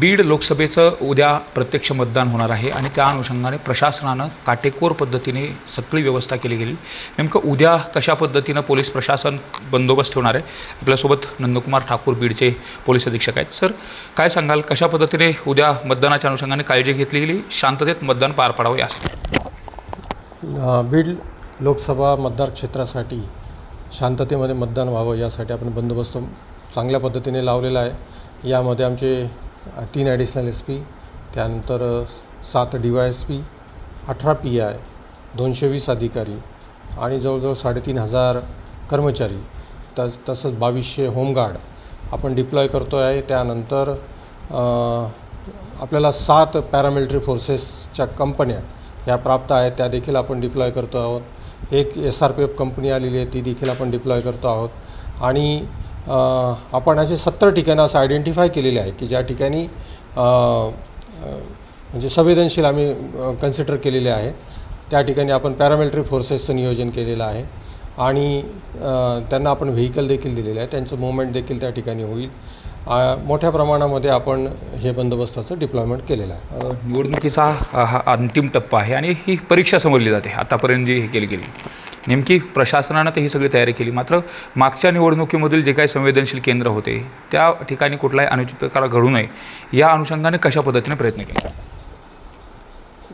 बीड लोकसभेचं उद्या प्रत्यक्ष मतदान होणार आहे आणि त्या अनुषंगाने प्रशासनानं काटेकोर पद्धतीने सगळी व्यवस्था केली गेली. नेमकं उद्या कशा पद्धतीनं पोलीस प्रशासन बंदोबस्त ठेवणार आहे? आपल्यासोबत नंदकुमार ठाकूर बीडचे पोलीस अधीक्षक आहेत. सर काय सांगाल? कशा पद्धतीने उद्या मतदानाच्या अनुषंगाने काळजी घेतली गेली? शांततेत मतदान पार पाडावं यासाठी. बीड लोकसभा मतदार क्षेत्रासाठी शांततेमध्ये मतदान व्हावं यासाठी आपण बंदोबस्त चांगल्या पद्धतीने लावलेला आहे. यामध्ये आमचे तीन ॲडिशनल एस पी त्यानंतर सात डी वाय एस पी अठरा पी आय दोनशे वीस अधिकारी आणि जवळजवळ साडेतीन हजार कर्मचारी. तस तसंच बावीसशे होमगार्ड आपण डिप्लॉय करतो आहे. त्यानंतर आपल्याला सात पॅरामिलिटरी फोर्सेसच्या कंपन्या ह्या प्राप्त आहेत. त्या देखील आपण डिप्लॉय करतो आहोत. एक S R P F company आलेली आहे. ती देखील आपण डिप्लॉय करतो आहोत. आणि आपण असे सत्तर ठिकाणं असं आयडेंटिफाय केलेले आहे की ज्या ठिकाणी म्हणजे संवेदनशील आम्ही कन्सिडर केलेले आहे त्या ठिकाणी आपण पॅरामिलिटरी फोर्सेसचं नियोजन केलेलं आहे. आणि त्यांना आपण व्हेकल देखील दिलेलं आहे त्यांचं मुवमेंट देखील त्या ठिकाणी होईल. मोठ्या प्रमाणामध्ये आपण हे बंदोबस्ताचं डिप्लॉयमेंट केलेलं आहे. निवडणुकीचा हा अंतिम टप्पा आहे आणि ही परीक्षा समजली जाते. आतापर्यंत जी हे केली गेली नेमकी प्रशासनानं तर ही सगळी तयारी केली. मात्र मागच्या निवडणुकीमधील जे काही संवेदनशील केंद्र होते त्या ठिकाणी कुठलाही अनुचित प्रकार घडू नये या अनुषंगाने कशा पद्धतीने प्रयत्न केले?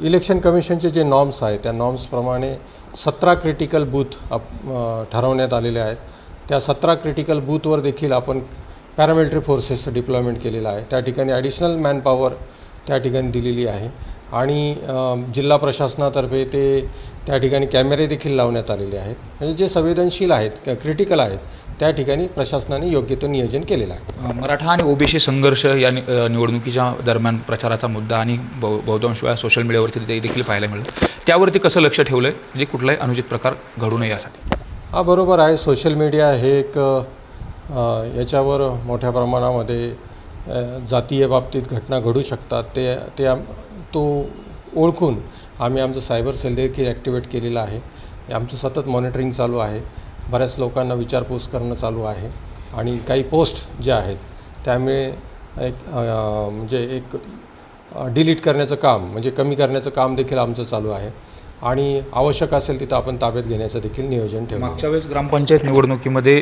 इलेक्शन कमिशनचे जे नॉर्म्स आहेत त्या नॉर्म्सप्रमाणे सतरा क्रिटिकल बूथ अप ठरवण्यात आलेले आहेत. त्या सतरा क्रिटिकल बूथवर देखील आपण पॅरामिलिटरी फोर्सेसचं डिप्लॉयमेंट केलेलं आहे. त्या ठिकाणी ॲडिशनल मॅनपॉवर त्या ठिकाणी दिलेली आहे. आणि जिल्हा प्रशासनातर्फे ते त्या ठिकाणी कॅमेरे देखील लावण्यात आलेले आहेत. म्हणजे जे संवेदनशील आहेत क्रिटिकल आहेत त्या ठिकाणी प्रशासनाने योग्य ते नियोजन केलेलं आहे. मराठा आणि ओबीसी संघर्ष या निवडणुकीच्या दरम्यान प्रचाराचा मुद्दा आणि बहु बहुतांश वेळा सोशल मीडियावरती ते देखील पाहायला मिळतं त्यावरती कसं लक्ष ठेवलं आहे म्हणजे कुठलाही अनुचित प्रकार घडू नये यासाठी. हा बरोबर आहे. सोशल मीडिया हे एक याच्यावर मोठ्या प्रमाणामध्ये जातीय बाबतीत घटना घडू शकतात. ते ते आम- तो ओळखून आम्ही आमचं सायबर सेल देखील ॲक्टिवेट केलेलं आहे. आमचं सतत मॉनिटरिंग चालू आहे. बऱ्याच लोकांना विचारपूस करणं चालू आहे. आणि काही पोस्ट ज्या आहेत त्यामुळे एक म्हणजे एक डिलीट करण्याचं काम म्हणजे कमी करण्याचं काम देखील आमचं चालू आहे. आणि आवश्यक असेल तिथं आपण ताब्यात घेण्याचं देखील नियोजन ठेवलं. मागच्या वेळेस ग्रामपंचायत निवडणुकीमध्ये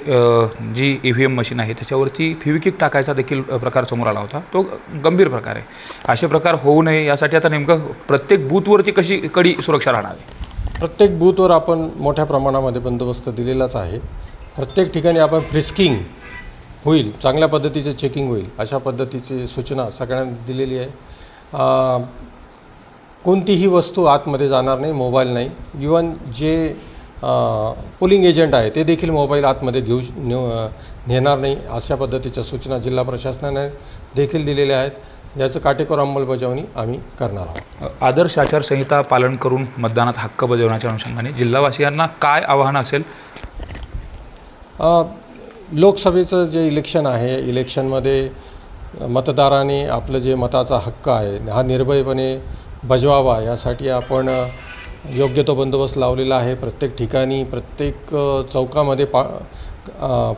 जी ई व्ही एम मशीन आहे त्याच्यावरती फिविकिक टाकायचा देखील प्रकार समोर आला होता. तो गंभीर प्रकार आहे. असे प्रकार होऊ नये यासाठी आता नेमकं प्रत्येक बूथवरती कशी कडी सुरक्षा राहणार आहे? प्रत्येक बूथवर आपण मोठ्या प्रमाणामध्ये बंदोबस्त दिलेलाच आहे. प्रत्येक ठिकाणी आपण फ्रिस्किंग होईल चांगल्या पद्धतीचे चेकिंग होईल अशा पद्धतीची सूचना सगळ्यांना दिलेली आहे. कोणतीही वस्तू आतमध्ये जाणार नाही मोबाईल नाही. इवन जे पोलिंग एजंट आहे ते देखील मोबाईल आतमध्ये घेऊ नेणार नाही. अशा पद्धतीच्या सूचना जिल्हा प्रशासनाने देखील दिलेल्या आहेत. याचं काटेकोर अंमलबजावणी आम्ही करणार आहोत. आदर्श आचारसंहिता पालन करून मतदानात हक्क बजावण्याच्या अनुषंगाने जिल्हावासियांना काय आव्हान असेल? लोकसभेचं जे इलेक्शन आहे इलेक्शनमध्ये मतदाराने आपलं जे मताचा हक्क आहे हा निर्भयपणे बजवावा. यासाठी आपण योग्य तो बंदोबस्त लावलेला आहे. प्रत्येक ठिकाणी प्रत्येक चौकामध्ये पा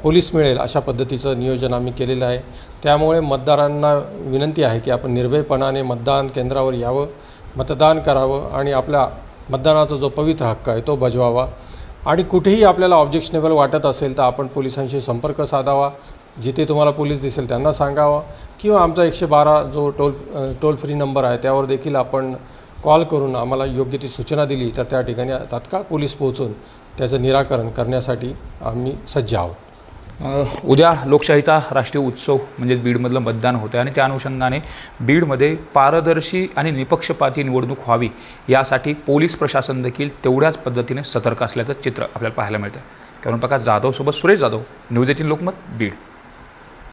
पोलीस मिळेल अशा पद्धतीचं नियोजन आम्ही केलेलं आहे. त्यामुळे मतदारांना विनंती आहे की आपण निर्भयपणाने मतदान केंद्रावर यावं मतदान करावं आणि आपल्या मतदानाचा जो पवित्र हक्क आहे तो बजवावा. आणि कुठेही आपल्याला ऑब्जेक्शनेबल वाटत असेल तर आपण पोलिसांशी संपर्क साधावा. जिथे तुम्हाला पोलीस दिसेल त्यांना सांगावं. किंवा आमचा एकशे बारा जो टोल टोल फ्री नंबर आहे त्यावर देखील आपण कॉल करून आम्हाला योग्य ती सूचना दिली तर त्या ठिकाणी तात्काळ पोलीस पोहोचून त्याचं निराकरण करण्यासाठी आम्ही सज्ज आहोत. उद्या लोकशाहीचा राष्ट्रीय उत्सव म्हणजे बीडमधलं मतदान होतं आणि त्या अनुषंगाने बीडमध्ये पारदर्शी आणि निपक्षपाती निवडणूक व्हावी यासाठी पोलीस प्रशासन देखील तेवढ्याच पद्धतीने सतर्क असल्याचं चित्र आपल्याला पाहायला मिळतं करून प्रकाश जाधवसोबत सुरेश जाधव न्यूज एटीन लोकमत बीड.